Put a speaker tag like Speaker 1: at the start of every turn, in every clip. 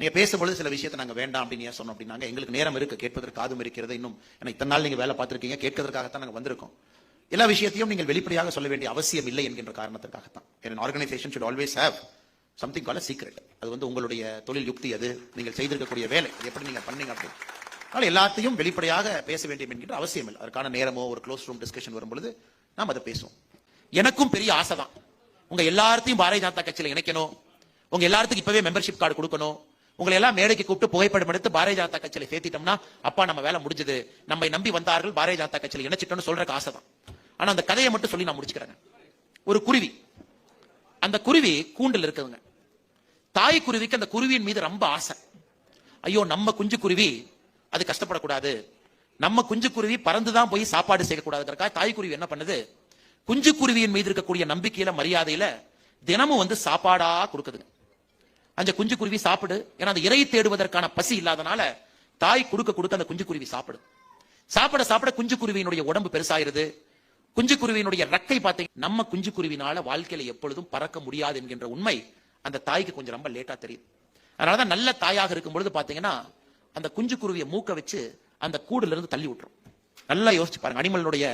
Speaker 1: நீங்க பேசும்பொழுது சில விஷயத்தை நாங்க வேண்டாம் அப்படின்னு ஏன் சொன்னோம் அப்படின்னாங்க எங்களுக்கு நேரம் இருக்கு கேட்பதற்கு காதும் இருக்கிறது இன்னும். ஏன்னா இத்தனை நாள் நீங்க வேலை பார்த்துருக்கீங்க கேட்கறதுக்காகத்தான் நாங்க வந்திருக்கோம். எல்லா விஷயத்தையும் நீங்கள் வெளிப்படையாக சொல்ல வேண்டிய அவசியம் இல்லை என்கின்ற காரணத்திற்காகத்தான். an organization should always have something called secret அது வந்து உங்களுடைய தொழில் யுக்தி அது. நீங்கள் செய்திருக்கக்கூடிய வேலை. அது எப்படி நீங்க பண்ணீங்க அப்படின்னு அதனால எல்லாத்தையும் வெளிப்படையாக பேச வேண்டும் என்கின்ற அவசியம் இல்லை. அதற்கான நேரமோ ஒரு க்ளோஸ் ரூம் டிஸ்கஷன் வரும்பொழுது நாம் அதை பேசுவோம். எனக்கும் பெரிய ஆசை தான். உங்க எல்லாத்தையும் பாரதிய ஜனதா கட்சியில் இணைக்கணும். உங்க எல்லாத்துக்கும் இப்பவே மெம்பர்ஷிப் கார்டு கொடுக்கணும். உங்களை எல்லாம் மேடைக்கு கூப்பிட்டு புகைப்படம் எடுத்து பாரதிய ஜனதா கட்சியில சேர்த்திட்டோம்னா அப்பா நம்ம வேலை முடிஞ்சது. நம்மை நம்பி வந்தார்கள் பாரதிய ஜனதா கட்சியில இணைச்சிட்டோம்னு சொல்றதுக்கு ஆசை தான் ஆனா அந்த கதையை மட்டும் சொல்லி நான் முடிச்சுக்கிறேன் ஒரு குருவி. அந்த குருவி கூண்டில் இருக்குதுங்க. தாய் குருவிக்கு அந்த குருவியின் மீது ரொம்ப ஆசை. ஐயோ நம்ம குஞ்சு குருவி அது கஷ்டப்படக்கூடாது. நம்ம குஞ்சு குருவி பறந்து தான் போய் சாப்பாடு செய்யக்கூடாதுங்கிறக்கா தாய் குருவி என்ன பண்ணுது? குஞ்சு குருவியின் மீது இருக்கக்கூடிய நம்பிக்கையில மரியாதையில தினமும் வந்து சாப்பாடா கொடுக்குதுங்க. அந்த குஞ்சு குருவி சாப்பிடு. ஏன்னா அந்த இறை தேடுவதற்கான பசி இல்லாதனால தாய் கொடுக்க கொடுக்க அந்த குஞ்சு குருவி சாப்பிடும். சாப்பிட சாப்பிட குஞ்சு குருவியினுடைய உடம்பு பெருசாயிருது. குஞ்சு குருவியினுடைய ரக்கை பார்த்தீங்க நம்ம குஞ்சு குருவினால வாழ்க்கையில எப்பொழுதும் பறக்க முடியாது என்கின்ற உண்மை அந்த தாய்க்கு கொஞ்சம் ரொம்ப லேட்டா தெரியுது. அதனாலதான் நல்ல தாயாக இருக்கும் பொழுது பாத்தீங்கன்னா அந்த குஞ்சு குருவியை மூக்க வச்சு அந்த கூடுல இருந்து தள்ளி விட்டுரும். நல்லா யோசிச்சு பாருங்க. அனிமலினுடைய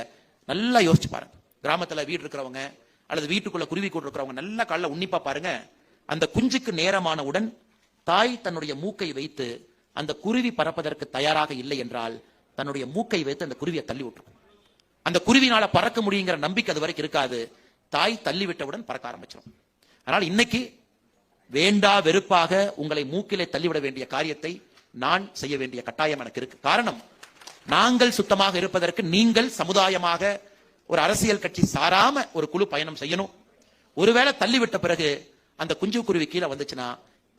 Speaker 1: நல்லா யோசிச்சு பாருங்க. கிராமத்துல வீடு இருக்கிறவங்க அல்லது வீட்டுக்குள்ள குருவி கூடு இருக்கிறவங்க நல்லா காலைல உன்னிப்பா பாருங்க. அந்த குஞ்சுக்கு நேரமானவுடன் தாய் தன்னுடைய மூக்கை வைத்து அந்த குருவி பறப்பதற்கு தயாராக இல்லை என்றால் தன்னுடைய மூக்கை வைத்து அந்த குருவியை தள்ளி விட்டுரும் அந்த குருவினால பறக்க முடியுங்கிற நம்பிக்கை அது வரைக்கும் இருக்காது. தாய் தள்ளிவிட்டவுடன் பறக்க ஆரம்பிச்சிடும் அதனால் இன்னைக்கு வேண்டா வெறுப்பாக உங்களை மூக்கிலே தள்ளிவிட வேண்டிய காரியத்தை நான் செய்ய வேண்டிய கட்டாயம் எனக்கு இருக்கு. காரணம் நாங்கள் சுத்தமாக இருப்பதற்கு நீங்கள் சமுதாயமாக ஒரு அரசியல் கட்சி சாராம ஒரு குழு பயணம் செய்யணும். ஒருவேளை தள்ளிவிட்ட பிறகு அந்த குஞ்சு குருவி கீழே வந்துச்சுன்னா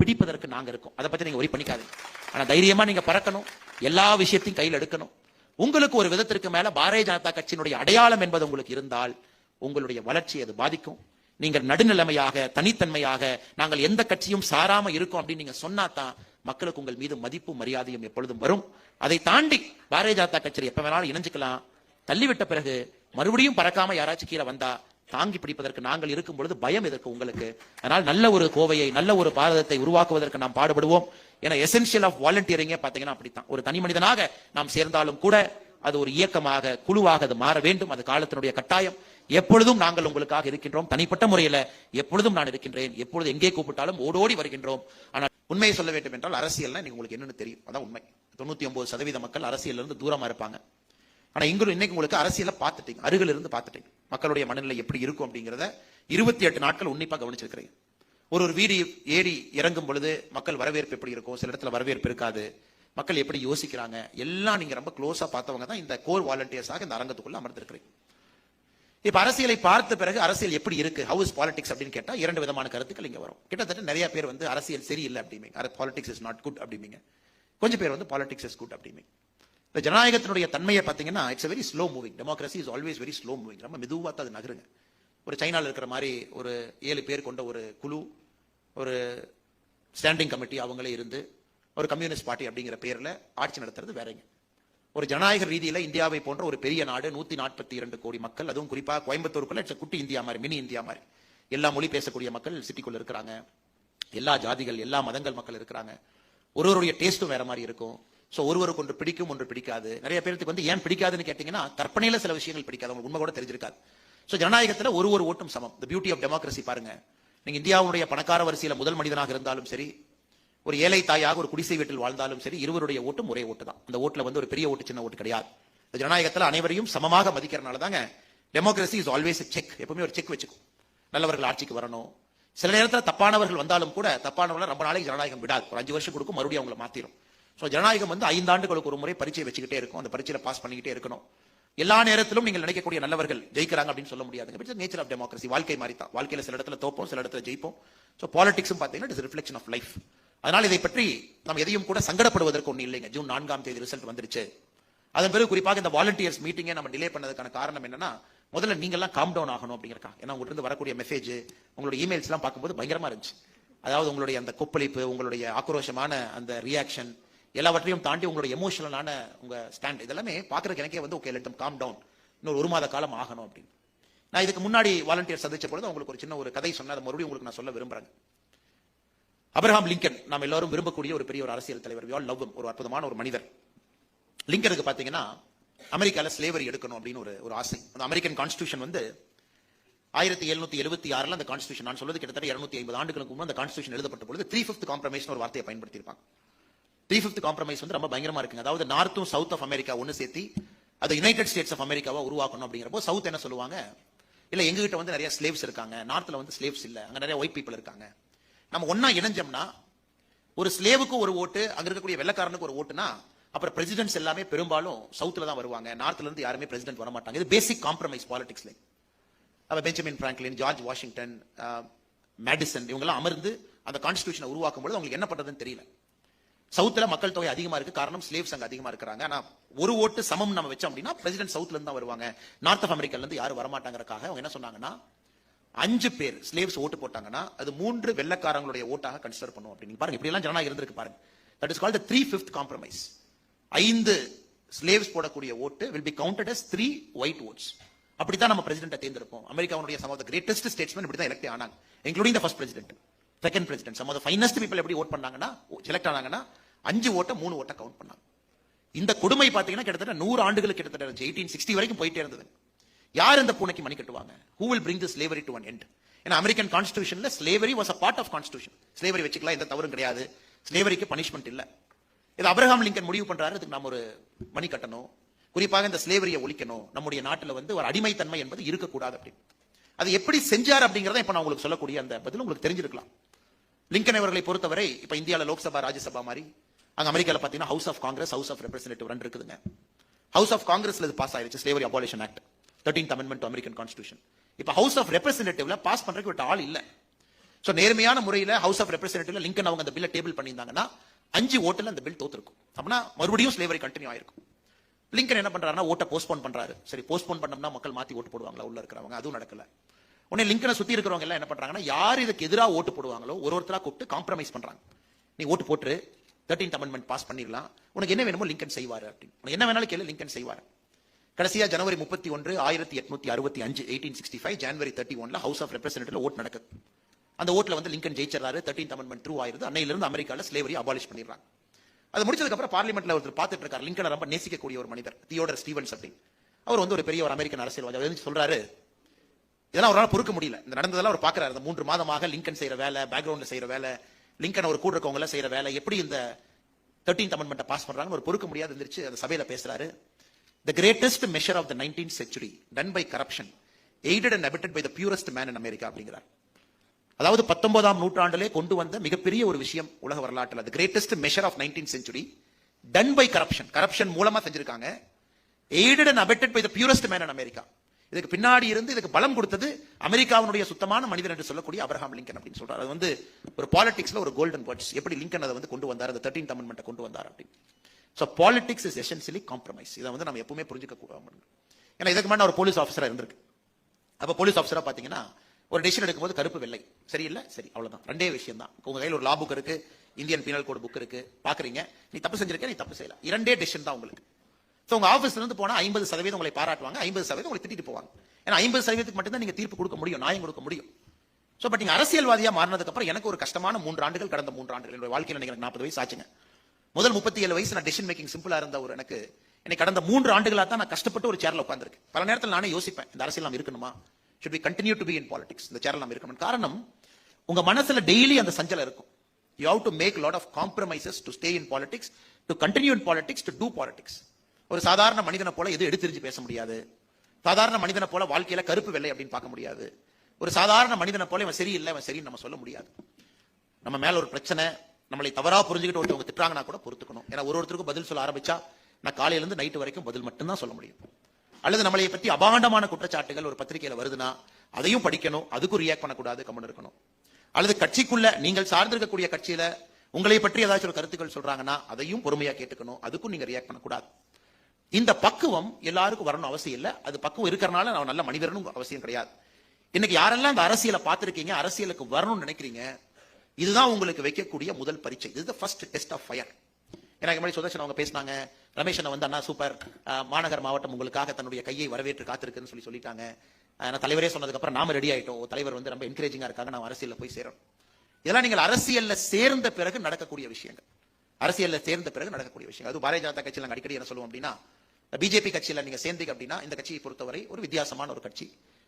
Speaker 1: பிடிப்பதற்கு நாங்க இருக்கோம். அதை பத்தி நீங்க ஒரி பண்ணிக்காதீங்க. ஆனா தைரியமா நீங்க பறக்கணும். எல்லா விஷயத்தையும் கையில் எடுக்கணும். உங்களுக்கு ஒரு விதத்திற்கு மேல பாரதிய ஜனதா கட்சியினுடைய அடையாளம் என்பது உங்களுக்கு இருந்தால் உங்களுடைய வளர்ச்சி அது பாதிக்கும். நீங்கள் நடுநிலைமையாக தனித்தன்மையாக நாங்கள் எந்த கட்சியும் சாராம இருக்கோம் அப்படின்னு நீங்க சொன்னா தான் மக்களுக்கு உங்கள் மீது மதிப்பும் மரியாதையும் எப்பொழுதும் வரும். அதை தாண்டி பாரதிய ஜனதா கட்சியில் எப்ப வேணாலும் இணைஞ்சுக்கலாம். தள்ளிவிட்ட பிறகு மறுபடியும் பறக்காம யாராச்சும் கீழே வந்தா தாங்கி பிடிப்பதற்கு நாங்கள் இருக்கும் பொழுது பயம் எதற்கு உங்களுக்கு? அதனால் நல்ல ஒரு கோவையை நல்ல ஒரு பாரதத்தை உருவாக்குவதற்கு நாம் பாடுபடுவோம். ஏன்னா எசென்சியல் ஆஃப் வாலண்டியரிங்கே பார்த்தீங்கன்னா அப்படித்தான். ஒரு தனி மனிதனாக நாம் சேர்ந்தாலும் கூட அது ஒரு இயக்கமாக குழுவாக அது மாற வேண்டும். அது காலத்தினுடைய கட்டாயம். எப்பொழுதும் நாங்கள் உங்களுக்காக இருக்கின்றோம். தனிப்பட்ட முறையில எப்பொழுதும் நான் இருக்கின்றேன். எப்பொழுது எங்கே கூப்பிட்டாலும் ஓடோடி வருகின்றோம். ஆனால் உண்மையை சொல்ல வேண்டும் என்றால் அரசியல்னா நீங்க உங்களுக்கு என்னன்னு தெரியும். அதான் உண்மை. தொண்ணூத்தி ஒன்பது சதவீத மக்கள் அரசியல் இருந்து தூரமா இருப்பாங்க. ஆனா இங்க இன்னைக்கு உங்களுக்கு அரசியல பார்த்துட்டீங்க. அருகில் இருந்து பார்த்துட்டீங்க. மக்களுடைய மனநிலை எப்படி இருக்கும் அப்படிங்கிறத இருபத்தி எட்டு நாட்கள் உன்னிப்பா கவனிச்சிருக்கிறீங்க. ஒரு ஒரு வீடு ஏறி இறங்கும் பொழுது மக்கள் வரவேற்பு எப்படி இருக்கும்? சில இடத்துல வரவேற்பு இருக்காது. மக்கள் எப்படி யோசிக்கிறாங்க? எல்லாம் நீங்க ரொம்ப க்ளோஸா பார்த்தவங்க தான் இந்த கோர் வாலண்டியர்ஸாக இந்த அரங்கத்துக்குள்ள அமர்ந்திருக்கிறீங்க. இப்ப அரசியலை பார்த்த பிறகு அரசியல் எப்படி இருக்கு? ஹவுஸ் பாலிடிக்ஸ் அப்படின்னு கேட்டா இரண்டு விதமான கருத்துக்கள் இங்க வரும். கிட்டத்தட்ட நிறைய பேர் வந்து அரசியல் சரியில்லை அப்படிம்பீங்க. பாலிடிக்ஸ் இஸ் நாட் குட் அப்படிம்பீங்க. கொஞ்சம் பேர் வந்து பாலிடிக்ஸ் இஸ் குட் அப்படிம்பீங்க. இந்த ஜனநாயகத்தினுடைய தன்மையை பார்த்தீங்கன்னா it's very slow moving democracy is always very slow moving ரொம்ப மெதுவாக தான் அது நகருங்க. ஒரு சைனாவில் இருக்கிற மாதிரி ஒரு ஏழு பேர் கொண்ட ஒரு குழு ஒரு ஸ்டாண்டிங் கமிட்டி அவங்களே இருந்து ஒரு கம்யூனிஸ்ட் பார்ட்டி அப்படிங்கிற பேரில் ஆட்சி நடத்துறது வேறங்க. ஒரு ஜனநாயக ரீதியில் இந்தியாவை போன்ற ஒரு பெரிய நாடு நூற்றி நாற்பத்தி இரண்டு கோடி மக்கள் அதுவும் குறிப்பாக கோயம்புத்தூருக்குள்ள குட்டி இந்தியா மாதிரி மினி இந்தியா மாதிரி. எல்லா மொழி பேசக்கூடிய மக்கள் சிட்டிக்குள்ள இருக்கிறாங்க. எல்லா ஜாதிகள் எல்லா மதங்கள் மக்கள் இருக்கிறாங்க. ஒருவருடைய டேஸ்ட்டும் வேற மாதிரி இருக்கும். ஸோ ஒருவருக்கு ஒன்று பிடிக்கும் ஒன்று பிடிக்காது. நிறைய பேருக்கு வந்து ஏன் பிடிக்காதுன்னு கேட்டீங்கன்னா கற்பனையில சில விஷயங்கள் பிடிக்காது. உங்களுக்கு உண்மை கூட தெரிஞ்சிருக்காது. ஸோ ஜனநாயகத்தில் ஒரு ஒரு ஓட்டும் சமம். த பியூட்டி ஆஃப் டெமோக்ரஸி பாருங்க. நீங்க இந்தியாவுடைய பணக்கார வரிசையில் முதல் மனிதனாக இருந்தாலும் சரி ஒரு ஏழை தாயாக ஒரு குடிசை வீட்டில் வாழ்ந்தாலும் சரி இருவருடைய ஓட்டும் ஒரே ஓட்டு தான். அந்த ஓட்டில் வந்து ஒரு பெரிய ஓட்டு சின்ன ஓட்டு கிடையாது. இந்த ஜனநாயகத்தில் அனைவரையும் சமமாக மதிக்கிறனால தாங்க டெமோக்ரஸி இஸ் ஆல்வேஸ் செக் எப்பவுமே ஒரு செக் வச்சுக்கும். நல்லவர்கள் ஆட்சிக்கு வரணும். சில நேரத்தில் தப்பானவர்கள் வந்தாலும் கூட தப்பானவர்கள் ரொம்ப நாளைக்கு ஜனநாயகம் விடாது. ஒரு அஞ்சு வருஷம் கொடுக்கும் மறுபடியும் அவங்களை மாத்திரும். ஸோ ஜனநாயகம் வந்து ஐந்தாண்டுகளுக்கு ஒரு முறை பரீட்சை வச்சுக்கிட்டே இருக்கும். அந்த பரீட்சையில பாஸ் பண்ணிக்கிட்டே இருக்கணும். எல்லா நேரத்திலும் நீங்கள் நினைக்கக்கூடிய நல்லவர்கள் ஜெயிக்கிறாங்க அப்படின்னு சொல்ல முடியாதுங்க நேச்சர் ஆஃப் டெமோக்ரஸி வாழ்க்கை மாதிரி தான் வாழ்க்கையில் சில இடத்துல தோப்போம் சில இடத்துல ஜெயிப்போம். ஸோ பாலிடிக்ஸும் பார்த்தீங்கன்னா இட்ஸ் ரிஃப்ளெக்ஷன் ஆஃப் லைஃப் அதனால் இதை பற்றி நம்ம எதையும் கூட சங்கடப்படுவதற்கு ஒன்றும் இல்லைங்க. ஜூன் நான்காம் தேதி ரிசல்ட் வந்துருச்சு. அதன் பிறகு குறிப்பாக இந்த வாலண்டியர்ஸ் மீட்டிங்கை நம்ம டிலே பண்ணதுக்கான காரணம் என்னன்னா முதல்ல நீங்கள்லாம் காம் டவுன் ஆகணும் அப்படிங்கிறக்கா ஏன்னா உங்கள்கிட்ட இருந்து வரக்கூடிய மெசேஜ் உங்களுடைய இமெயில்ஸ்லாம் பார்க்கும்போது பயங்கரமாக இருந்துச்சு. அதாவது உங்களுடைய அந்த கொப்பளிப்பு உங்களுடைய ஆக்ரோஷமான அந்த ரியாக்ஷன் எல்லாவற்றையும் தாண்டி உங்களுடைய எமோஷனலான உங்க ஸ்டாண்ட் இதெல்லாமே பார்க்கறதுக்கு எனக்கே வந்து ஓகே லெட்டம் காம் டவுன் இன்னொரு ஒரு மாத காலம் ஆகணும் அப்படின்னு. நான் இதுக்கு முன்னாடி வாலண்டியர் சந்திச்ச பொழுது உங்களுக்கு ஒரு சின்ன ஒரு கதை சொன்ன அதை மறுபடியும் உங்களுக்கு நான் சொல்ல விரும்புறேன். அப்ரஹாம் லிங்கன் நாம் எல்லாரும் விரும்பக்கூடிய ஒரு பெரிய ஒரு அரசியல் தலைவர். ஆல் லவ் ஒரு அற்புதமான ஒரு மனிதர். லிங்கனுக்கு பாத்தீங்கன்னா அமெரிக்கால ஸ்லேவரி எடுக்கணும் அப்படின்னு ஒரு ஒரு ஆசை. அந்த அமெரிக்கன் கான்ஸ்டியூஷன் வந்து ஆயிரத்தி எழுநூத்தி எழுபத்தி ஆறுல அந்த கான்ஸ்டியூஷன் நான் சொல்றது கிட்டத்தட்ட இருநூத்தி ஐம்பது ஆண்டுகளுக்கு முன்பு அந்த கான்ஸ்டியூஷன் எழுதப்பட்ட பொழுது த்ரீ ஃபிஃப்த் காம்ப்ரமைஸ் ஒரு வார்த்தையை பயன்படுத்தியிருப்பாங்க. த்ரீ ஃபிஃப்த் காம்ப்ரமைஸ் வந்து ரொம்ப பயங்கரமா இருக்குங்க. அதாவது நார்த்தும் சவுத் ஆஃப் அமெரிக்கா ஒன்று சேர்த்து அது யுனைடெட் ஸ்டேட்ஸ் ஆஃப் அமெரிக்காவா உருவாக்கணும் அப்படிங்கிறப்போ சவுத் என்ன சொல்லுவாங்க? இல்ல எங்ககிட்ட வந்து நிறைய ஸ்லேவ்ஸ் இருக்காங்க. நார்த்ல வந்து ஸ்லேவ்ஸ் இல்ல. அங்க நிறைய ஒயிட் பீப்புள் இருக்காங்க. நம்ம ஒன்னா இணைஞ்சோம்னா ஒரு ஸ்லேவுக்கு ஒரு ஓட்டு அங்க இருக்கக்கூடிய வெள்ளக்காரனுக்கு ஒரு ஓட்டுனா அப்புறம் பிரசிடென்ட்ஸ் எல்லாமே பெரும்பாலும் சவுத்தில் தான் வருவாங்க. நார்த்ல இருந்து யாருமே பிரசிடென்ட் வர மாட்டாங்க இது பேசிக் காம்ப்ரமைஸ் பாலிடிக்ஸ்ல அப்ப Benjamin Franklin George Washington Madison இவங்கெல்லாம் அமர்ந்து அந்த கான்ஸ்டியூஷனை உருவாக்கும் பொழுது அவங்களுக்கு என்ன பண்றதுன்னு தெரியல. சவுத்துல மக்கள் தொகை அதிகமா இருக்கு. காரணம் ஸ்லேவ்ஸ் அங்க அதிகமா இருக்கிறாங்க. ஆனா ஒரு ஓட்டு சமம் நம்ம வச்சோம் அப்படின்னா பிரசிடென்ட் சவுத்ல இருந்து தான் வருவாங்க. நார்த் ஆஃப் அமெரிக்கால இருந்து யாரும் வரமாட்டாங்கிறக்காக அவங்க என்ன சொன்னாங்கன்னா அஞ்சு பேர் ஸ்லேவ்ஸ் ஓட்டு போட்டாங்கன்னா அது மூன்று வெள்ளக்காரங்களுடைய ஓட்டாக கன்சிடர் பண்ணுவோம் அப்படின்னு. பாருங்க இப்படி எல்லாம் ஜனநாயகம் இருந்திருக்கு பாருங்க. That is called three fifth compromise ஐந்து ஸ்லேவ்ஸ் போடக்கூடிய ஓட்டு will be counted as three white votes அப்படித்தான் நம்ம பிரசிடென்ட்டை தேர்ந்தெடுப்போம். அமெரிக்காவுடைய some of the greatest statesman இப்படி தான் எலெக்ட் ஆனாங்க including the first president second president some of the finest people எப்படி ஓட் பண்ணாங்கன்னா செலக்ட் ஆனாங்கன்னா அஞ்சு ஓட்டை மூணு ஓட்டை கவுண்ட் பண்ணாங்க. இந்த கொடுமை பார்த்தீங்கன்னா கிட்டத்தட்ட நூறு ஆண்டுகளுக்கு கிட்டத்தட்ட எயிட்டீன் சிக்ஸ்டி வரைக்கும் போயிட்டே இருந்தது. யார் இந்த பூனைக்கு மணி கட்டுவாங்க? Who will bring the slavery to an end ஏன்னா American கான்ஸ்டியூஷன்ல slavery was a part of constitution slavery வச்சுக்கலாம் எந்த தவறும் கிடையாது. ஸ்லேவரிக்கு பனிஷ்மெண்ட் இல்ல. இது அப்ரஹாம் லிங்கன் முடிவு பண்றாரு. அதுக்கு நாம் ஒரு மணி கட்டணும். குறிப்பாக இந்த ஸ்லேவரியை ஒழிக்கணும். நம்முடைய நாட்டுல வந்து ஒரு அடிமைத்தன்மை என்பது இருக்கக்கூடாது அப்படின்னு. அது எப்படி செஞ்சார் அப்படிங்கறத இப்போ நான் உங்களுக்கு சொல்லக்கூடிய அந்த பதில் உங்களுக்கு தெரிஞ்சிருக்கலாம். லிங்கன் அவர்களை பொறுத்தவரை இப்போ இந்தியாவில் லோக்சபா ராஜ்யசபா மாதிரி அங்க அமெரிக்கால பாத்தீங்கன்னா house of Congress house of representative ரெண்டு இருக்குதுங்க. ஹவுஸ் ஆஃப் காங்கிரஸ்ல இது பாஸ் ஆயிருச்சு slavery abolition act thirteenth amendment to American constitution இப்ப ஹவுஸ் ஆஃப் ரெப்ரஸன்டேட்டிவ்ல பாஸ் பண்றதுக்கு ஒரு ஆள் இல்ல. சோ நேர்மையான முறையில ஹவுஸ் ஆஃப் ரெப்ரஸன்டேட்டிவ்ல லிங்கன் அவங்க அந்த பில்ல டேபிள் பண்ணியிருந்தாங்கன்னா அஞ்சு ஓட்டுல அந்த பில் தோத்துருக்கும். அப்படின்னா மறுபடியும் ஸ்லேவரி கண்டினியூ ஆயிருக்கும். லிங்கன் என்ன பண்றாருன்னா ஓட்டை போஸ்ட்போன் பண்றாரு. சரி போஸ்ட்போன் பண்ணோம்னா மக்கள் மாத்தி ஓட்டு போடுவாங்களா உள்ள இருக்கிறவங்க? அதுவும் நடக்கல. உடனே லிங்கனை சுத்தி இருக்கிறவங்க எல்லாம் என்ன பண்றாங்கன்னா யார் இதுக்கு எதிராக ஓட்டு போடுவாங்களோ ஒரு ஒருத்தரா கூப்பிட்டு காம்ப்ரமைஸ் பண்றாங்க. நீ ஓட்டு போட்டு தேர்ட்டீன்த் அமெண்ட்மெண்ட் பாஸ் பண்ணிடலாம் உனக்கு என்ன வேணுமோ லிங்கன் செய்வாரு அப்படின்னு. உனக்கு என்ன வேணாலும் கேளு லிங்கன் செய்வார். கடைசியா ஜனவரி முப்பத்தி ஒன்று ஆயிரத்தி எட்நூத்தி அறுபத்தி அஞ்சு eighteen sixty five January thirty ஒன்ல ஹவுஸ் ஆஃப் ரெப்ரஸன்டேட்டிவ் ஓட் நடக்குது. அந்த ஓட்டில் வந்து லிங்கன் ஜெயிச்சிடறாரு தேர்ட்டீன்த் அமெண்ட்மெண்ட் த்ரூ ஆயிருது. அன்னையிலிருந்து அமெரிக்கால ஸ்லேவரி அபாலிஷ் பண்ணிடுறாங்க அது முடிச்சதுக்கப்புறம் பார்லிமெண்ட்ல ஒருத்தர் பார்த்துட்டு இருக்காரு லிங்கனை ரொம்ப நேசிக்கக்கூடிய ஒரு மனிதர் தியோடர் ஸ்டீவன்ஸ் அப்படின்னு. அவர் வந்து ஒரு பெரிய ஒரு அமெரிக்கன் அரசியல்வாதி. அவர் சொல்றாரு? இதெல்லாம் அவரால் பொறுக்க முடியல. இந்த நடந்ததெல்லாம் அவர் பாக்குறாரு அந்த மூன்று மாதமாக லிங்கன் செய்யற வேலை பேக்ரவுண்ட்ல செய்யற வேலை லிங்கன் அவர் கூட இருக்கவங்க செய்யற வேலை எப்படி இந்த தேர்ட்டீன்த் அமெண்ட்மெண்ட் பாஸ் பண்றாங்கன்னு ஒரு பொறுக்க முடியாது இருந்துச்சு அந்த சபையில பேசுறாரு. The greatest measure of the nineteen century done by corruption aided and abetted by the purest man in America அப்படிங்கிறார். அதாவது பத்தொன்பதாம் நூற்றாண்டிலே கொண்டு வந்த மிகப்பெரிய ஒரு விஷயம் உலக வரலாற்றில் the greatest measure of nineteen century done by corruption corruption மூலமா செஞ்சிருக்காங்க. Aided and abetted by the purest man in America இதுக்கு பின்னாடி இருந்து இதுக்கு பலம் கொடுத்தது அமெரிக்காவினுடைய சுத்தமான மனிதன் என்று சொல்லக்கூடிய அப்ரஹாம் லிங்கன் அப்படின்னு சொல்றாரு. அது வந்து ஒரு பாலிடிக்ஸ்ல ஒரு கோல்டன் வேர்ட்ஸ் எப்படி லிங்கன் அதை வந்து கொண்டு வந்தார்? அந்த தேர்ட்டீன் அமெண்ட்மெண்ட் கொண்டு வந்தார் அப்படின்னு. So politics is essentially compromise இதை வந்து நம்ம எப்பவுமே புரிஞ்சுக்க கூடாது ஏன்னா இதுக்கு முன்னாடி ஒரு போலீஸ் ஆஃபீஸராக இருந்திருக்கு. அப்போ போலீஸ் ஆஃபீஸராக பார்த்தீங்கன்னா ஒரு டெசிஷன் எடுக்கும்போது கருப்பு வெள்ளை. சரியில்லை? சரி அவ்வளோதான் ரெண்டே விஷயம் தான் உங்க கையில் ஒரு லா புக் இருக்கு இந்தியன் பீனல் கோட் புக் இருக்கு. பாக்குறீங்க. நீ தப்பு செஞ்சிருக்க நீ தப்பு செய்யலாம் இரண்டே டெசிஷன் தான் உங்களுக்கு. ஸோ உங்க ஆஃபீஸ்ல இருந்து போனால் ஐம்பது சதவீதம் உங்களை பாராட்டுவாங்க ஐம்பது சதவீதம் உங்களை திட்டிட்டு போவாங்க. ஏன்னா ஐம்பது சதவீதத்துக்கு மட்டும் தான் நீங்க தீர்ப்பு கொடுக்க முடியும் நியாயம் கொடுக்க முடியும். ஸோ பட் நீங்கள் அரசியல்வாதியாக மாறினதுக்கு அப்புறம் எனக்கு ஒரு கஷ்டமான மூன்று ஆண்டுகள் கடந்த மூன்று ஆண்டுகள் என்னுடைய வாழ்க்கையில் எனக்கு நாற்பது வயசு ஆச்சுங்க. முதல் முப்பத்தி ஏழு வயசு நான் டெசிஷன் மேக்கிங் சிம்பிளாக இருந்த ஒரு எனக்கு எனக்கு கடந்த மூன்று ஆண்டுகளாக தான் நான் கஷ்டப்பட்டு ஒரு சேரில் உட்காந்துருக்கேன் பல நேரத்தில் நானே யோசிப்பேன் இந்த அரசியல் நாம் இருக்கணுமா? Should be continue to be in politics இந்த சேரில் நாம் இருக்கணும் காரணம் உங்க மனசுல டெய்லி அந்த சஞ்சலம் இருக்கும். You have to make lot of compromises to stay in politics to continue in politics to do politics ஒரு சாதாரண மனிதனை போல எது எடுத்துரிஞ்சு பேச முடியாது. சாதாரண மனிதனை போல வாழ்க்கையில கருப்பு வெள்ளை அப்படின்னு பார்க்க முடியாது. ஒரு சாதாரண மனிதனை போல இவன் சரியில்லை இவன் சரின்னு நம்ம சொல்ல முடியாது. நம்ம மேல ஒரு பிரச்சனை நம்மளை தவறா புரிஞ்சுக்கிட்டு ஒருத்தவங்க திட்டுறாங்கன்னா கூட பொறுத்துக்கணும். ஏன்னா ஒரு ஒருத்தருக்கும் பதில் சொல்ல ஆரம்பிச்சா நான் காலையில இருந்து நைட்டு வரைக்கும் பதில் மட்டும்தான் சொல்ல முடியும். அல்லது நம்மளை பற்றி அபாண்டமான குற்றச்சாட்டுகள் ஒரு பத்திரிகையில வருதுன்னா அதையும் படிக்கணும் அதுக்கும் ரியாக்ட் பண்ணக்கூடாது கம்மன் இருக்கணும். அல்லது கட்சிக்குள்ள நீங்கள் சார்ந்திருக்கக்கூடிய கட்சியில உங்களை பற்றி ஏதாச்சும் ஒரு கருத்துக்கள் சொல்றாங்கன்னா அதையும் பொறுமையா கேட்டுக்கணும் அதுக்கும் நீங்க ரியாக்ட் பண்ணக்கூடாது. இந்த பக்குவம் எல்லாருக்கும் வரணும் அவசியம் இல்ல. அது பக்குவம் இருக்கிறனால நான் நல்ல மனிதனும் அவசியம் கிடையாது. இன்னைக்கு யாரெல்லாம் இந்த அரசியலை பார்த்திருக்கீங்க அரசியலுக்கு வரணும்னு நினைக்கிறீங்க இதுதான் உங்களுக்கு வைக்கக்கூடிய முதல் பரீட்சை. இது ஃபர்ஸ்ட் டெஸ்ட் ஆஃப் ஃபயர் எனக்கு முன்னாடி சுதர்ஷன் அவங்க பேசினாங்க ரமேஷ் அண்ணா வந்து அண்ணா சூப்பர் மாநகர் மாவட்டம் உங்களுக்காக தன்னுடைய கையை வரவேற்று காத்திருக்குன்னு சொல்லி சொல்லிட்டாங்க. நான் தலைவரே சொன்னதுக்கப்புறம் நாம ரெடி ஆயிட்டோம். தலைவர் வந்து ரொம்ப என்கரேஜிங்கா இருக்காங்க. நான் அரசியலில் போய் சேரணும். இதெல்லாம் நீங்கள் அரசியல்ல சேர்ந்த பிறகு நடக்கக்கூடிய விஷயங்கள். அரசியல்ல சேர்ந்த பிறகு நடக்கக்கூடிய விஷயம் அது பாரதிய ஜனதா கட்சியில் அடிக்கடி என்ன சொல்லுவோம் அப்படின்னா பிஜேபி கட்சியில நீங்க சேர்ந்தீங்க அப்படின்னா இந்த கட்சியை பொறுத்தவரை ஒரு வித்தியாசமான ஒரு கட்சி.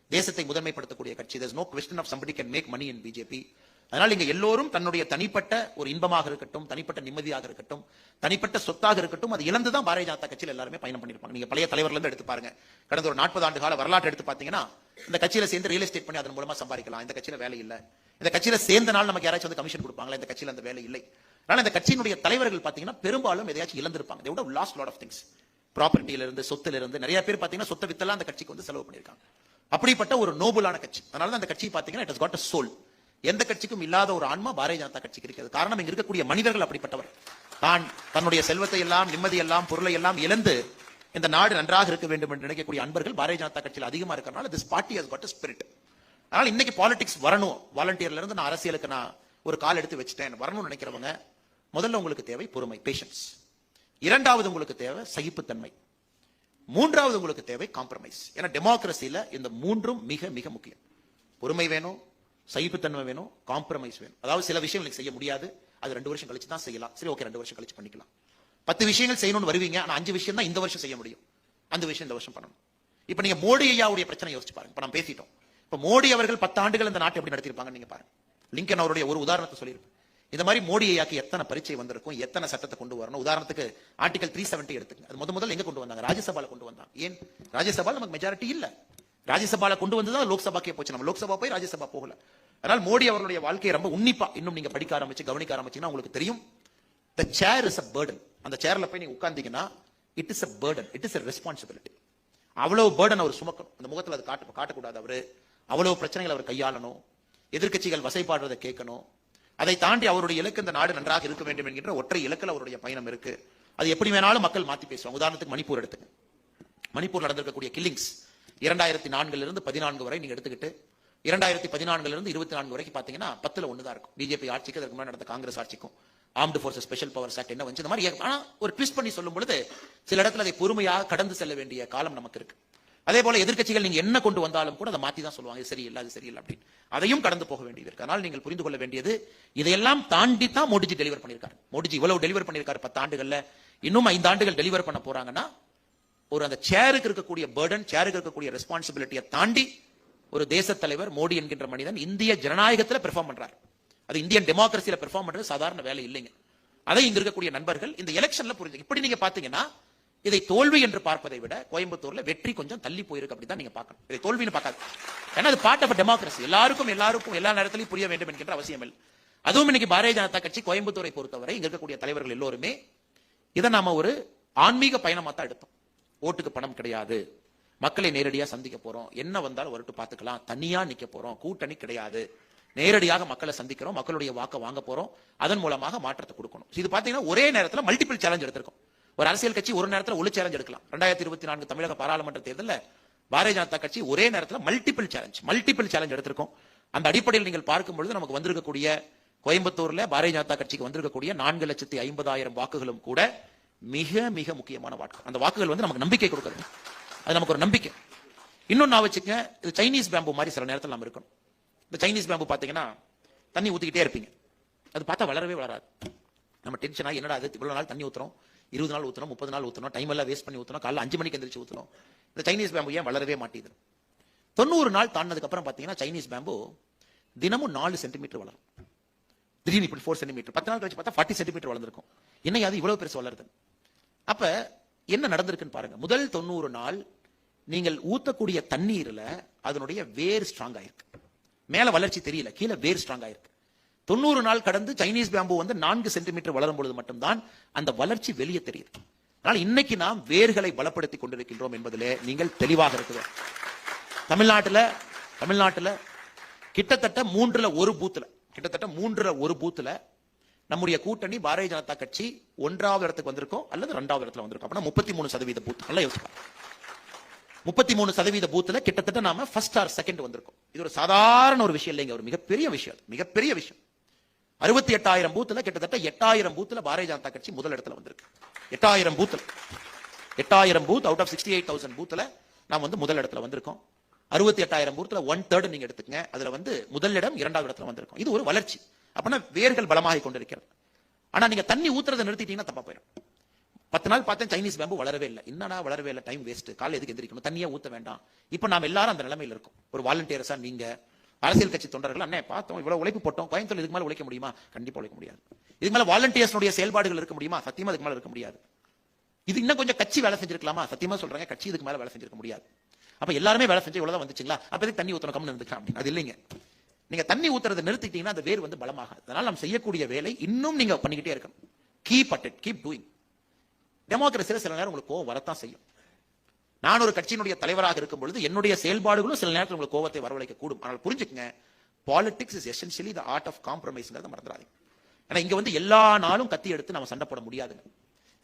Speaker 1: தேசத்தை முதன்மைப்படுத்தக்கூடிய கட்சி. Thus no question of somebody can make money in BJP அதனால் நீங்க எல்லோரும் தன்னுடைய தனிப்பட்ட ஒரு இன்பமாக இருக்கட்டும் தனிப்பட்ட நிம்மதியாக இருக்கட்டும் தனிப்பட்ட சொத்தாக இருக்கட்டும் அது இழந்து தான் பாரதிய ஜனதா கட்சியில் எல்லாருமே பயணம் பண்ணிருப்பாங்க நீங்க பழைய தலைவர்ல இருந்து எடுத்து பாருங்க. கடந்த ஒரு நாற்பது ஆண்டு கால வரலாற்று எடுத்து பாத்தீங்கன்னா இந்த கட்சியில சேர்ந்து ரியல் எஸ்டேட் பண்ணி அதன் மூலமா சம்பாதிக்கலாம். இந்த கட்சியில வேலை இல்லை. இந்த கட்சியில சேர்ந்த நாள் நமக்கு யாராச்சும் வந்து கமிஷன் கொடுப்பாங்களா? இந்த கட்சியில அந்த வேலை இல்லை. அதனால இந்த கட்சியினுடைய தலைவர்கள் பாத்தீங்கன்னா பெரும்பாலும் எதையாச்சும் இழந்திருப்பாங்க. லாஸ்ட் would ஆஃப் திங்ஸ் ப்ராப்பர்ட்டியில இருந்து சொத்துல இருந்து நிறைய பேர் பாத்தீங்கன்னா சொத்தை வித்தெல்லாம் அந்த கட்சிக்கு வந்து செலவு பண்ணிருக்காங்க அப்படிப்பட்ட ஒரு நோபலான கட்சி. அதனால அந்த கட்சி பாத்தீங்கன்னா இட் காட் அ சோல் எந்த கட்சிக்கும் இல்லாத ஒரு ஆன்மா பாரதிய ஜனதா கட்சிக்கு இருக்கிறது காரணம் இங்க இருக்கக்கூடிய மனிதர்கள் அப்படிப்பட்டவர். தான் தன்னுடைய செல்வத்தை எல்லாம் நிம்மதி எல்லாம் பொருளை எல்லாம் இழந்து இந்த நாடு நன்றாக இருக்க வேண்டும் என்று நினைக்கக்கூடிய அன்பர்கள் பாரதிய ஜனதா கட்சியில் அதிகமா இருக்கிறனால this party has got a spirit. அதனால இன்னைக்கு பாலிடிக்ஸ் வரணும். வாலண்டியர்ல இருந்து நான் அரசியலுக்கு நான் ஒரு கால் எடுத்து வச்சுட்டேன். வரணும்னு நினைக்கிறவங்க முதல்ல உங்களுக்கு தேவை பொறுமை பேஷன்ஸ் இரண்டாவது உங்களுக்கு தேவை சகிப்புத்தன்மை. மூன்றாவது உங்களுக்கு தேவை காம்ப்ரமைஸ் ஏன்னா டெமோக்ரஸியில் இந்த மூன்றும் மிக மிக முக்கியம். பொறுமை வேணும் சகிப்புத்தன்மை வேணும் காம்ப்ரமைஸ் வேணும். அதாவது சில விஷயங்கள் செய்ய முடியாது. அது ரெண்டு வருஷம் கழிச்சு தான் செய்யலாம். சரி ஓகே ரெண்டு வருஷம் கழிச்சு பண்ணிக்கலாம். பத்து விஷயங்கள் செய்யணும்னு வருவீங்க. ஆனால் அஞ்சு விஷயம் தான் இந்த வருஷம் செய்ய முடியும். அந்த விஷயம் இந்த வருஷம் பண்ணணும். இப்போ நீங்க மோடி ஐயாவுடைய பிரச்சனை யோசிச்சு பாருங்க. இப்போ நம்ம பேசிட்டோம். இப்போ மோடி அவர்கள் பத்து ஆண்டுகள் இந்த நாட்டை எப்படி நடத்திருப்பாங்க நீங்க பாருங்க. லிங்கன் அவருடைய ஒரு உதாரணத்தை சொல்லியிருப்பேன். இந்த மாதிரி மோடியாக்கு எத்தனை பரீட்சை வந்திருக்கும் எத்தனை சட்டத்தை கொண்டு வரணும்? உதாரணத்துக்கு ஆர்டிகல் த்ரீ செவன்டி எடுத்துங்க. அது முத முதல்ல எங்க கொண்டு வந்தாங்க? ராஜ்யசபால கொண்டு வந்தாங்க. ஏன்? ராஜ்யசபால நமக்கு மெஜாரிட்டி இல்ல. ராஜ்யசபால கொண்டு வந்து தான் லோக்சபாக்கே போச்சு. நம்ம லோக்சபா போய் ராஜ்யசபா போகல. அதனால் மோடி அவர்களுடைய வாழ்க்கையை ரொம்ப உன்னிப்பா இன்னும் நீங்க படிக்க ஆரம்பிச்சு கவனிக்க ஆரம்பிச்சீங்கன்னா உங்களுக்கு தெரியும். த சேர் இஸ் அ பேர்டன் அந்த சேர்ல போய் நீங்க உட்கார்ந்தீங்கன்னா it is a burden it is a responsibility அவ்வளவு பேர்டன் அவர் சுமக்கணும். அந்த முகத்துல அது காட்ட காட்டக்கூடாது அவரு. அவ்வளவு பிரச்சனைகள் அவர் கையாளணும். எதிர்க்கட்சிகள் வசைப்பாடுறதை கேட்கணும். அதை தாண்டி அவருடைய இலக்கு இந்த நாடு நன்றாக இருக்க வேண்டும் என்கின்ற ஒற்றை இலக்கில் அவருடைய பயணம் இருக்கு. அது எப்படி வேணாலும் மக்கள் மாத்தி பேசுவாங்க. உதாரணத்துக்கு மணிப்பூர் எடுத்துங்க. மணிப்பூர் நடந்திருக்கக்கூடிய கில்லிங்ஸ் இரண்டாயிரத்தி நான்குல இருந்து பதினான்கு வரை நீங்க எடுத்துக்கிட்டு இரண்டாயிரத்தி பதினான்குல இருந்து இருபத்தி நான்கு வரைக்கும் பாத்தீங்கன்னா பத்துல ஒண்ணுதான் இருக்கும். பிஜேபி ஆட்சிக்கு அதற்கு முன்னாடி நடந்த Congress ஆட்சிக்கும். Armed forces special powers act என்ன வந்து இந்த மாதிரி ஆனால் ஒரு ட்விஸ்ட் பண்ணி சொல்லும் பொழுது சில இடத்துல அதை பொறுமையாக கடந்து செல்ல வேண்டிய காலம் நமக்கு இருக்கு. அதே போல எதிர்க்கட்சிகள் நீங்க என்ன கொண்டு வந்தாலும் கூட அதை மாத்தி தான் சொல்லுவாங்க. இது சரியில்லை அது சரியில்லை அப்படின்னு. அதையும் கடந்து போக வேண்டியது இருக்கு அதனால் நீங்கள் புரிந்து கொள்ள வேண்டியது இதையெல்லாம் தாண்டி தான் மோடிஜி டெலிவர் பண்ணியிருக்காரு. மோடிஜி இவ்வளவு டெலிவர் பண்ணியிருக்காரு பத்து ஆண்டுகள்ல. இன்னும் ஐந்து ஆண்டுகள் டெலிவர் பண்ண போறாங்கன்னா ஒரு அந்த சேருக்கு இருக்கக்கூடிய பேர்டன் சேருக்கு இருக்கக்கூடிய ரெஸ்பான்சிபிலிட்டியை தாண்டி ஒரு தேச தலைவர் மோடி என்கின்ற மனிதன் இந்திய ஜனநாயகத்துல பெர்ஃபார்ம் பண்றாரு. அது இந்தியன் டெமோக்ரஸியில பெர்ஃபார்ம் பண்றது சாதாரண வேலை இல்லைங்க. அதை இங்க இருக்கக்கூடிய நண்பர்கள் இந்த எலெக்ஷன்ல புரிஞ்சு இப்படி நீங்க பாத்தீங்கன்னா இதை தோல்வி என்று பார்ப்பதை விட கோயம்புத்தூர்ல வெற்றி கொஞ்சம் தள்ளி போயிருக்கு அப்படிதான் நீங்க பார்க்கணும். இதை தோல்வின்னு பார்க்காது ஏன்னா அது பார்ட் ஆஃப் டெமோக்ரஸி எல்லாருக்கும் எல்லாருக்கும் எல்லா நேரத்திலையும் புரிய வேண்டும் என்கின்ற அவசியம் இல்லை. அதுவும் இன்னைக்கு பாரதிய ஜனதா கட்சி கோயம்புத்தூரை பொறுத்தவரை இங்க இருக்கக்கூடிய தலைவர்கள் எல்லோருமே இதை நாம ஒரு ஆன்மீக பயணமா தான் எடுத்தோம். ஓட்டுக்கு பணம் கிடையாது. மக்களை நேரடியா சந்திக்க போறோம். என்ன வந்தாலும் வரட்டு பார்த்துக்கலாம். தனியா நிக்க போறோம். கூட்டணி கிடையாது. நேரடியாக மக்களை சந்திக்கிறோம். மக்களுடைய வாக்க வாங்க போறோம். அதன் மூலமாக மாற்றத்தை கொடுக்கணும். இது பாத்தீங்கன்னா ஒரே நேரத்தில் மல்டிபிள் சேலஞ்ச் எடுத்திருக்கோம். ஒரு அரசியல் கட்சி ஒரு நேரத்தில் ஒரு சேலஞ்ச் எடுக்கலாம். ரெண்டாயிரத்தி இருபத்தி நான்கு தமிழக பாராளுமன்ற தேர்தலில் பாரதிய ஜனதா கட்சி ஒரே நேரத்தில் மல்டிபிள் சேலஞ்ச் மல்டிபிள் சேலஞ்ச் எடுத்திருக்கோம். அந்த அடிப்படையில் நீங்கள் பார்க்கும் பொழுது நமக்கு வந்திருக்கக்கூடிய கோயம்புத்தூர்ல பாரதிய ஜனதா கட்சிக்கு வந்திருக்கக்கூடிய நான்கு லட்சத்தி ஐம்பதாயிரம் வாக்குகளும் கூட மிக மிக முக்கியமான வாக்கு. அந்த வாக்குகள் வந்து நமக்கு நம்பிக்கை கொடுக்குறது அது நமக்கு ஒரு நம்பிக்கை. இன்னொன்னு நான் வச்சுக்க இது சைனீஸ் பேம்பு மாதிரி சில நேரத்தில் நம்ம இருக்கணும். இந்த சைனீஸ் பேம்பு பார்த்தீங்கன்னா தண்ணி ஊத்திக்கிட்டே இருப்பீங்க. அது பார்த்தா வளரவே வளராது. நம்ம டென்ஷனா என்னடா அது இவ்வளோ நாள் தண்ணி ஊத்துறோம்? இருபது நாள் ஊத்துறோம் முப்பது நாள் ஊத்துறோம் டைம் எல்லாம் வேஸ்ட் பண்ணி ஊற்றணும் காலைல அஞ்சு மணிக்கு எந்திரிச்சு ஊற்றணும் இந்த சைனீஸ் பேம்பு ஏன் வளரவே மாட்டேது தொண்ணூறு நாள் தாண்டினதுக்கு அப்புறம் பார்த்தீங்கன்னா சைனீஸ் பேம்பு தினமும் நாலு சென்டிமீட்டர் வளரும். திடீர்னு இப்படி ஃபோர் சென்டிமீட்டர் பத்து நாள் கழிச்சு பார்த்தா ஃபார்ட்டி சென்டிமீட்டர் வளர்ந்துருக்கும். என்ன அது இவ்வளவு பெருசு வளருது? அப்ப என்ன நடந்திருக்குன்னு பாருங்க. முதல் தொண்ணூறு நாள் நீங்கள் ஊத்தக்கூடிய தண்ணீர்ல அதனுடைய வேர் ஸ்ட்ராங் ஆயிருக்கு. மேல வளர்ச்சி தெரியல. கீழே வேர் ஸ்ட்ராங் ஆயிருக்கு. தொண்ணூறு நாள் கடந்து சைனீஸ் பேம்பு வந்து நான்கு சென்டிமீட்டர் வளரும் பொழுது மட்டும்தான் அந்த வளர்ச்சி வெளியே தெரியுது. அதனால் இன்னைக்கு நாம் வேர்களை பலப்படுத்தி கொண்டிருக்கின்றோம் என்பதிலே நீங்கள் தெளிவாக இருக்குது தமிழ்நாட்டில் தமிழ்நாட்டில் கிட்டத்தட்ட மூன்றுல ஒரு பூத்துல கிட்டத்தட்ட மூன்றுல ஒரு பூத்துல நம்முடைய கூட்டணி பாரதிய ஜனதா கட்சி ஒன்றாவது இடத்துக்கு வந்திருக்கோம் அல்லது ரெண்டாவது இடத்துல வந்திருக்கோம். அப்படின்னா முப்பத்தி மூணு சதவீத பூத் நல்லா யோசிக்கலாம் முப்பத்தி மூணு சதவீத பூத்துல கிட்டத்தட்ட நாம ஃபர்ஸ்ட் ஆர் செகண்ட் வந்திருக்கோம். இது ஒரு சாதாரண ஒரு விஷயம் இல்லைங்க ஒரு மிகப்பெரிய விஷயம் மிகப்பெரிய விஷயம். அறுபத்தி எட்டாயிரம் பூத்துல கிட்டத்தட்ட எட்டாயிரம் பூத்துல பாரதிய ஜனதா கட்சி முதல் இடத்துல வந்திருக்கு. எட்டாயிரம் பூத்துல. எட்டாயிரம் booth out of sixty eight thousand பூத்துல நாம் வந்து முதல் இடத்துல வந்திருக்கோம். அறுபத்தி எட்டாயிரம் பூத்துல ஒன் தேர்ட் நீங்க எடுத்துக்கங்க. அதுல வந்து முதல் இடம் இரண்டாவது இடத்துல வந்திருக்கோம். இது ஒரு வளர்ச்சி. அப்படின்னா வேர்கள் பலமாகி கொண்டிருக்கிறது. ஆனா நீங்க தண்ணி ஊத்துறதை நிறுத்திட்டீங்கன்னா தப்பா போயிடும். பத்து நாள் பார்த்தேன் சைனீஸ் பேம்பு வளரவே இல்லை. என்னடா வளரவே இல்லை? டைம் வேஸ்ட் காலை எதுக்கு எந்திரிக்கணும்? தண்ணியே ஊத்த வேண்டாம். இப்போ நாம் எல்லாரும் அந்த நிலைமையில் இருக்கும். ஒரு வாலண்டியர்ஸா நீங்க அரசியல் கட்சி தொண்டர்கள் அண்ணே பார்த்தோம் இவ்வளவு உழைப்பு போட்டோம் கோயம்புத்தூர் இதுக்கு மேல உழைக்க முடியுமா? கண்டிப்பா உழைக்க முடியாது. இதுக்கு மேல வாலண்டியர்ஸ்னுடைய செயல்பாடுகள் இருக்க முடியுமா? சத்தியமா இதுக்கு மேல இருக்க முடியாது. இது இன்னும் கொஞ்சம் கட்சி வேலை செஞ்சிருக்கலாமா? சத்தியமா சொல்றாங்க கட்சி இதுக்கு மேல வேலை செஞ்சிருக்க முடியாது. அப்ப எல்லாருமே வேலை செஞ்சு இவ்வளவுதான் வந்துச்சுங்களா? அப்ப எதுக்கு தண்ணி ஊத்தணும் கம்னு இருந்துக்கலாம் அப்படின்னு. அது இல்லைங்க. நீங்க தண்ணி ஊத்துறதை நிறுத்திட்டீங்கன்னா அந்த வேர் வந்து பலமாகாது. அதனால நம்ம செய்யக்கூடிய வேலை இன்னும் நீங்க பண்ணிக்கிட்டே இருக்கணும். Keep at it keep doing டெமோக்ரஸியில் சில நேரம் உங்களுக்கு கோவம் வரத்தான் செய்யும். நான் ஒரு கட்சியினுடைய தலைவராக இருக்கும் பொழுது என்னுடைய செயல்பாடுகளும் சில நேரத்தில் உங்களுக்கு கோவத்தை வரவழைக்க கூடும் ஆனால் புரிஞ்சுக்கங்க politics is essentially the art of காம்ப்ரமைஸ்ங்கிறத மறந்துடாதீங்க. ஏன்னா இங்க வந்து எல்லா நாளும் கத்தி எடுத்து நம்ம சண்டை போட முடியாதுங்க.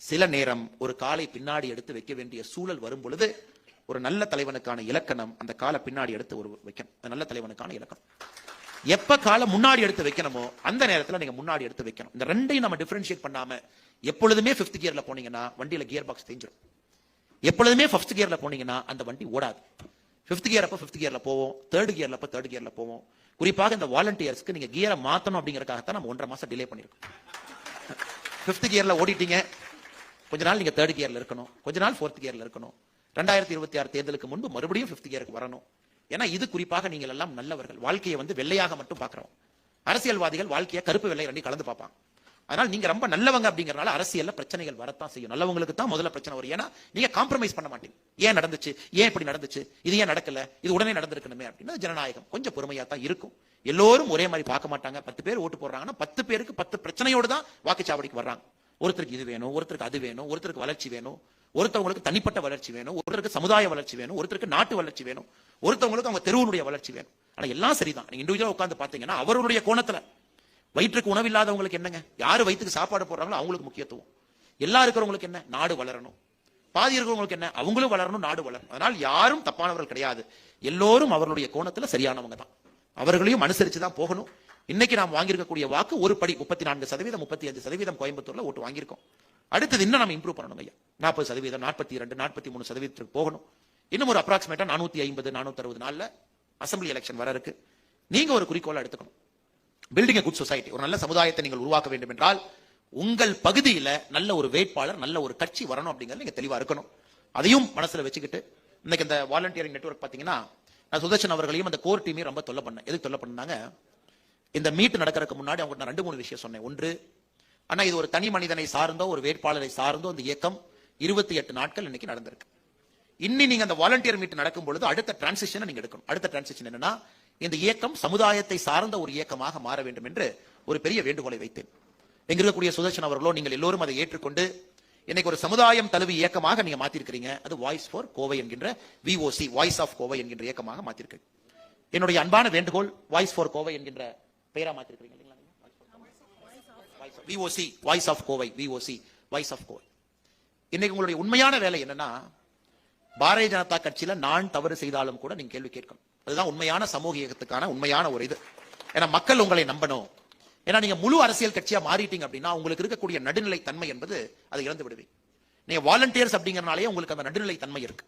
Speaker 1: சில நேரம் ஒரு காலை பின்னாடி எடுத்து வைக்க வேண்டிய சூழல் வரும் பொழுது ஒரு நல்ல தலைவனுக்கான இலக்கணம் அந்த காலை பின்னாடி எடுத்து ஒரு வைக்கணும். அந்த நல்ல தலைவனுக்கான இலக்கணம். எப்ப காலை முன்னாடி எடுத்து வைக்கணுமோ அந்த நேரத்துல நீங்க முன்னாடி எடுத்து வைக்கணும். இந்த ரெண்டையும் நம்ம டிஃபரன்ஷியேட் பண்ணாம எப்பொழுதுமே பிப்த் கியர்ல போனீங்கன்னா வண்டியில கியர் பாக்ஸ் தேஞ்சிரும். எப்பொழுதுமே ஃபர்ஸ்ட் கியர்ல போனீங்கன்னா அந்த வண்டி ஓடாது. ஃபிஃப்த் கியர் அப்ப ஃபிஃப்த் கியர்ல போவோம். தேர்ட் கியர்ல அப்போ தேர்ட் கியர்ல போவோம். குறிப்பாக இந்த வாலண்டியர்ஸ்க்கு நீங்க கியரை மாற்றணும் அப்படிங்கிறக்காகத்தான் நம்ம ஒன்றரை மாசம் டிலே பண்ணியிருக்கோம் ஃபிஃப்த் கியர்ல ஓடிட்டீங்க. கொஞ்ச நாள் நீங்க தேர்ட் கியர்ல இருக்கணும். கொஞ்ச நாள் ஃபோர்த் கியர்ல இருக்கணும். ரெண்டாயிரத்தி இருபத்தி ஆறு தேர்தலுக்கு முன்பு மறுபடியும் ஃபிஃப்த் கியருக்கு வரணும். ஏன்னா இது குறிப்பாக நீங்கள் எல்லாம் நல்லவர்கள். வாழ்க்கையை வந்து வெள்ளையாக மட்டும் பார்க்குறோம். அரசியல்வாதிகள் வாழ்க்கையை கருப்பு வெள்ளை ரெண்டையும் கலந்து பார்ப்பாங்க. அதனால நீங்க ரொம்ப நல்லவங்க அப்படிங்கறனால அரசியல்ல பிரச்சனைகள் வரத்தான் செய்யும். நல்லவங்களுக்கு தான் முதல்ல பிரச்சனை வரும். ஏன்னா நீங்க காம்ப்ரமைஸ் பண்ண மாட்டீங்க. ஏன் நடந்துச்சு? ஏன் இப்படி நடந்துச்சு? இது ஏன் நடக்கல? இது உடனே நடந்திருக்கணுமே அப்படின்னா ஜனநாயகம் கொஞ்சம் பொறுமையா தான் இருக்கும். எல்லோரும் ஒரே மாதிரி பார்க்க மாட்டாங்க. பத்து பேர் ஓட்டு போடுறாங்கன்னா பத்து பேருக்கு பத்து பிரச்சனையோடு தான் வாக்குச்சாவடிக்கு வர்றாங்க. ஒருத்தருக்கு இது வேணும் ஒருத்தருக்கு அது வேணும் ஒருத்தருக்கு வளர்ச்சி வேணும். ஒருத்தவங்களுக்கு தனிப்பட்ட வளர்ச்சி வேணும். ஒருத்தருக்கு சமுதாய வளர்ச்சி வேணும். ஒருத்தருக்கு நாட்டு வளர்ச்சி வேணும். ஒருத்தவங்களுக்கு அவங்க தெருவனுடைய வளர்ச்சி வேணும். ஆனா எல்லாம் சரிதான். நீங்க இண்டிவிஜுவலா உட்காந்து பாத்தீங்கன்னா அவருடைய கோணத்துல வயிற்றுக்கு உணவு இல்லாதவங்களுக்கு என்னங்க? யாரு வயிற்றுக்கு சாப்பாடு போடுறாங்களோ அவங்களுக்கு முக்கியத்துவம். எல்லா இருக்கிறவங்களுக்கு என்ன? நாடு வளரணும். பாதி இருக்கிறவங்களுக்கு என்ன? அவங்களும் வளரணும் நாடு வளரணும். அதனால் யாரும் தப்பானவர்கள் கிடையாது. எல்லோரும் அவர்களுடைய கோணத்துல சரியானவங்க தான். அவர்களையும் அனுசரிச்சு தான் போகணும். இன்னைக்கு நாம் வாங்கியிருக்கக்கூடிய வாக்கு ஒரு படி முப்பத்தி நான்கு சதவீதம் முப்பத்தி அஞ்சு சதவீதம் கோயம்புத்தூர்ல ஓட்டு வாங்கியிருக்கோம். அடுத்தது இன்னும் நம்ம இம்ப்ரூவ் பண்ணணும் ஐயா. நாற்பது சதவீதம் நாற்பத்தி இரண்டு நாற்பத்தி மூணு சதவீதத்துக்கு போகணும். இன்னும் ஒரு அப்ராக்சிமேட்டா நானூத்தி ஐம்பது நானூத்தி அறுபது நாள்ல அசம்பிளி எலெக்ஷன் வர இருக்கு. நீங்க ஒரு குறிக்கோளை எடுத்துக்கணும். பில்டிங் குட் சொசைட்டி ஒரு நல்ல சமுதாயத்தை நீங்கள் உருவாக்க வேண்டும் என்றால் உங்கள் பகுதியில் நல்ல ஒரு வேட்பாளர் நல்ல ஒரு கட்சி வரணும் அப்படிங்கிறது நீங்க தெளிவா இருக்கணும். அதையும் மனசுல வச்சுக்கிட்டு இன்னைக்கு இந்த வாலண்டியரிங் நெட்வொர்க் பாத்தீங்கன்னா நான் சுதர்ஷன் அவர்களையும் அந்த கோர் டீமையும் ரொம்ப தொல்லை பண்ணேன். எதுக்கு தொல்லை பண்ணாங்க இந்த மீட் நடக்கிறதுக்கு முன்னாடி அவங்க நான் ரெண்டு மூணு விஷயம் சொன்னேன். ஒன்று ஆனா இது ஒரு தனி மனிதனை சார்ந்தோ ஒரு வேட்பாளரை சார்ந்தோ அந்த இயக்கம் இருபத்தி எட்டு நாட்கள் இன்னைக்கு நடந்திருக்கு. இன்னி நீங்க அந்த வாலண்டியர் மீட் நடக்கும் பொழுது அடுத்த டிரான்சிஷனை நீங்க எடுக்கணும். அடுத்த டிரான்சிஷன் என்னன்னா இந்த இயக்கம் சமுதாயத்தை சார்ந்த ஒரு இயக்கமாக மாற வேண்டும் என்று ஒரு பெரிய வேண்டுகோளை வைத்தேன். எங்கிருக்கக்கூடிய சுதர்ஷன் அவர்களோ நீங்கள் எல்லோரும் அதை ஏற்றுக்கொண்டு இன்னைக்கு ஒரு சமுதாயம் தழுவி இயக்கமாக நீங்க மாத்திருக்கிறீங்க. அது வாய்ஸ் ஃபார் கோவை என்கின்ற விஓசி வாய்ஸ் ஆஃப் கோவை என்கின்ற இயக்கமாக மாத்திருக்கு என்னுடைய அன்பான வேண்டுகோள் வாய்ஸ் ஃபார் கோவை என்கின்ற பெயரா மாத்திருக்கிறீங்க இல்லைங்களா? VOC voice of Kovai VOC voice of Kovai இன்னைக்கு உங்களுடைய உண்மையான வேலை என்னன்னா பாரதிய ஜனதா கட்சியில நான் தவறு செய்தாலும் கூட நீங்க கேள்வி கேட்கணும். அதுதான் உண்மையான சமூக இயக்கத்துக்கான உண்மையான ஒரு இது. ஏன்னா மக்கள் உங்களை நம்பணும். ஏன்னா நீங்க முழு அரசியல் கட்சியா மாறிட்டீங்க அப்படின்னா உங்களுக்கு இருக்கக்கூடிய நடுநிலை தன்மை என்பது அதை இழந்து விடுவீங்க. நீங்க வாலண்டியர்ஸ் அப்படிங்கறனாலே உங்களுக்கு அந்த நடுநிலை தன்மை இருக்கு.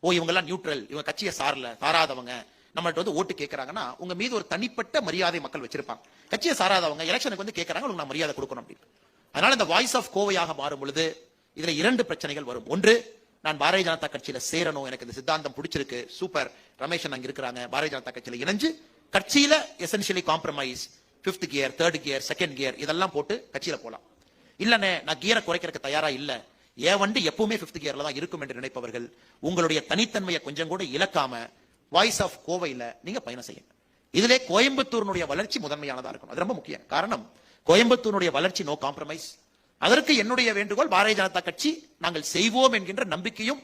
Speaker 1: ஓ இவங்க எல்லாம் நியூட்ரல் இவங்க கட்சியை சாரல சாராதவங்க. நம்மள்ட்ட வந்து ஓட்டு கேட்கறாங்கன்னா உங்க மீது ஒரு தனிப்பட்ட மரியாதை மக்கள் வச்சிருப்பாங்க. கட்சியை சாராதவங்க எலெக்ஷனுக்கு வந்து கேட்கறாங்க உங்களுக்கு நான் மரியாதை கொடுக்கணும் அப்படின்னு. அதனால இந்த வாய்ஸ் ஆஃப் கோவையாக மாறும் பொழுது இதுல இரண்டு பிரச்சனைகள் வரும். ஒன்று நான் பாரதிய ஜனதா கட்சியில சேரணும். எனக்கு இந்த சித்தாந்தம் பிடிச்சிருக்கு. சூப்பர். ரமேஷன் அங்க இருக்கிறாங்க. பாரதிய ஜனதா கட்சியில இணைஞ்சு கட்சியில essentially compromise fifth gear third gear second gear இதெல்லாம் போட்டு கட்சியில போலாம். இல்லனே நான் கியரை குறைக்கிறதுக்கு தயாரா இல்ல. என் வண்டி எப்பவுமே பிப்த் கியர்ல தான் இருக்கும் என்று நினைப்பவர்கள் உங்களுடைய தனித்தன்மையை கொஞ்சம் கூட இழக்காம வாய்ஸ் ஆஃப் கோவையில நீங்க பயணம் செய்யுங்க. இதிலே கோயம்புத்தூரினுடைய வளர்ச்சி முதன்மையானதா இருக்கும் அது ரொம்ப முக்கியம். காரணம் கோயம்புத்தூருடைய வளர்ச்சி நோ காம்ப்ரமைஸ் அதற்கு என்னுடைய வேண்டுகோள் பாரதிய ஜனதா கட்சி நாங்கள் செய்வோம் என்கின்ற நம்பிக்கையும்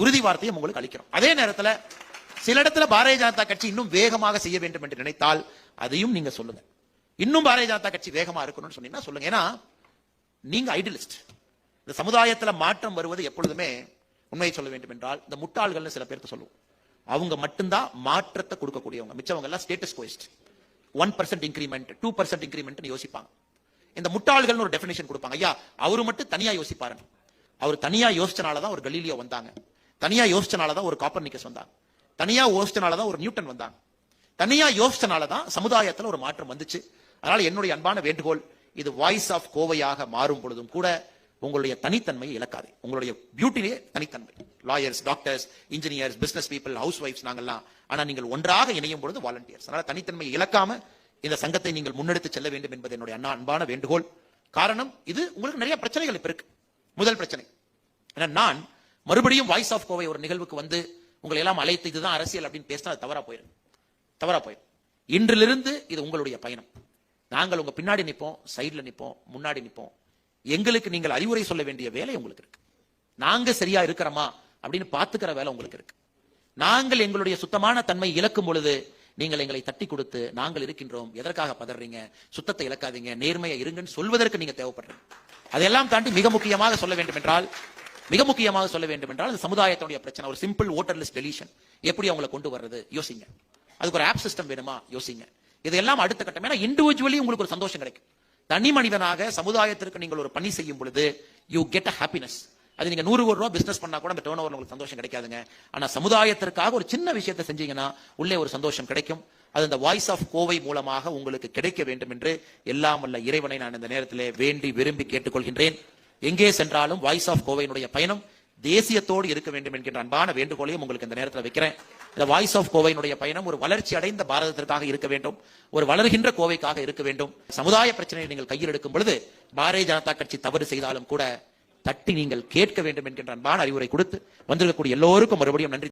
Speaker 1: உறுதி வார்த்தையும் உங்களுக்கு அளிக்கிறோம். அதே நேரத்தில் சில இடத்துல பாரதிய ஜனதா கட்சி இன்னும் வேகமாக செய்ய வேண்டும் என்று நினைத்தால் அதையும் நீங்க சொல்லுங்க. இன்னும் பாரதிய ஜனதா கட்சி வேகமா இருக்கணும்னு சொன்னீங்கன்னா சொல்லுங்க. ஏன்னா நீங்க ஐடியலிஸ்ட். இந்த சமுதாயத்துல மாற்றம் வருவது எப்பொழுதுமே உண்மையை சொல்ல வேண்டும் என்றால் இந்த முட்டாள்கள்னு சில பேருக்கு சொல்லுவோம். அவங்க மட்டும்தான் மாற்றத்தை கொடுக்கக்கூடியவங்க. மிச்சவங்க எல்லாம் status quoist one percent increment two percent increment யோசிப்பாங்க. இந்த முட்டாள்கள்னு ஒரு டெபினேஷன் கொடுப்பாங்க. ஐயா அவரு மட்டும் தனியா யோசிப்பாரு அவர் தனியா யோசிச்சனால தான் ஒரு கலீலியோ வந்தாங்க. தனியா யோசிச்சனால தான் ஒரு காப்பர்னிக்கஸ் வந்தாங்க. தனியா யோசிச்சனால தான் ஒரு நியூட்டன் வந்தாங்க. தனியா யோசிச்சனால தான் சமுதாயத்துல ஒரு மாற்றம் வந்துச்சு. அதனால என்னுடைய அன்பான வேண்டுகோள் இது வாய்ஸ் ஆஃப் கோவையாக மாறும் பொழுதும் கூட உங்களுடைய தனித்தன்மையை இழக்காது. உங்களுடைய பியூட்டிலே தனித்தன்மை. Lawyers doctors engineers business people house ஒய்ஃப்ஸ் நாங்கள்லாம். ஆனா நீங்கள் ஒன்றாக இணையும் பொழுது வாலண்டியர்ஸ் அதனால தனித்தன்மையை இழக்காம இந்த சங்கத்தை நீங்கள் முன்னெடுத்து செல்ல வேண்டும் என்பது என்னுடைய அண்ணா அன்பான வேண்டுகோள். காரணம் இது உங்களுக்கு நிறைய பிரச்சனைகள் இப்ப இருக்கு. முதல் பிரச்சனை. ஏன்னா நான் மறுபடியும் வாய்ஸ் ஆஃப் கோவை ஒரு நிகழ்வுக்கு வந்து உங்களை எல்லாம் அழைத்து இதுதான் அரசியல் அப்படின்னு பேசினா அது தவறா போயிடும் தவறா போயிடும் இன்றிலிருந்து இது உங்களுடைய பயணம். நாங்கள் உங்க பின்னாடி நிற்போம் சைடில் நிற்போம் முன்னாடி நிற்போம். எங்களுக்கு நீங்கள் அறிவுரை சொல்ல வேண்டிய வேலை உங்களுக்கு இருக்கு. நாங்க சரியா இருக்கிறோமா அப்படின்னு பாத்துக்கிற வேலை உங்களுக்கு இருக்கு. நாங்கள் எங்களுடைய சுத்தமான தன்மை இழக்கும் பொழுது நீங்கள் எங்களை தட்டி கொடுத்து நாங்கள் இருக்கின்றோம் எதற்காக பதறீங்க? சுத்தத்தை இழக்காதீங்க நேர்மையை இருங்கன்னு சொல்வதற்கு நீங்க தேவைப்படுறீங்க. அதையெல்லாம் தாண்டி மிக முக்கியமாக சொல்ல வேண்டும் என்றால் மிக முக்கியமாக சொல்ல வேண்டும் என்றால் இந்த சமுதாயத்துடைய பிரச்சனை ஒரு சிம்பிள் ஓட்டர் லிஸ்ட் டெலிஷன் எப்படி அவங்களை கொண்டு வர்றது? யோசிங்க. அதுக்கு ஒரு ஆப் சிஸ்டம் வேணுமா? யோசிங்க. இதெல்லாம் அடுத்த கட்டம். ஏன்னா இண்டிவிஜுவலி உங்களுக்கு ஒரு சந்தோஷம் கிடைக்கும். தனி மனிதனாக சமுதாயத்திற்கு நீங்கள் ஒரு பணி செய்யும் பொழுது யூ கெட் அ ஹாப்பினஸ் அது நீங்க நூறு கோடி ரூபா பிசினஸ் பண்ணா கூட அந்த டேர்ன் ஓவர் உங்களுக்கு சந்தோஷம் கிடைக்காதுங்க. ஆனா சமுதாயத்திற்காக ஒரு சின்ன விஷயத்தை செஞ்சீங்கன்னா உள்ளே ஒரு சந்தோஷம் கிடைக்கும். அது இந்த வாய்ஸ் ஆஃப் கோவை மூலமாக உங்களுக்கு கிடைக்க வேண்டும் என்று எல்லாம் வல்ல இறைவனை நான் இந்த நேரத்திலே வேண்டி விரும்பி கேட்டுக்கொள்கின்றேன். எங்கே சென்றாலும் வாய்ஸ் ஆஃப் கோவையினுடைய பயணம் தேசியத்தோடு இருக்க வேண்டும் என்கின்ற அன்பான வேண்டுகோளையும் உங்களுக்கு இந்த நேரத்தில் வைக்கிறேன். இந்த வாய்ஸ் ஆஃப் கோவையினுடைய பயணம் ஒரு வளர்ச்சி அடைந்த பாரதத்திற்காக இருக்க வேண்டும். ஒரு வளர்கின்ற கோவைக்காக இருக்க வேண்டும். சமுதாய பிரச்சனையை நீங்கள் கையில் எடுக்கும் பொழுது பாரதிய ஜனதா கட்சி தவறு செய்தாலும் கூட தட்டி நீங்கள் கேட்க வேண்டும் என்கின்ற அன்பான அறிவுரை கொடுத்து வந்திருக்கக்கூடிய எல்லோருக்கும் மறுபடியும் நன்றி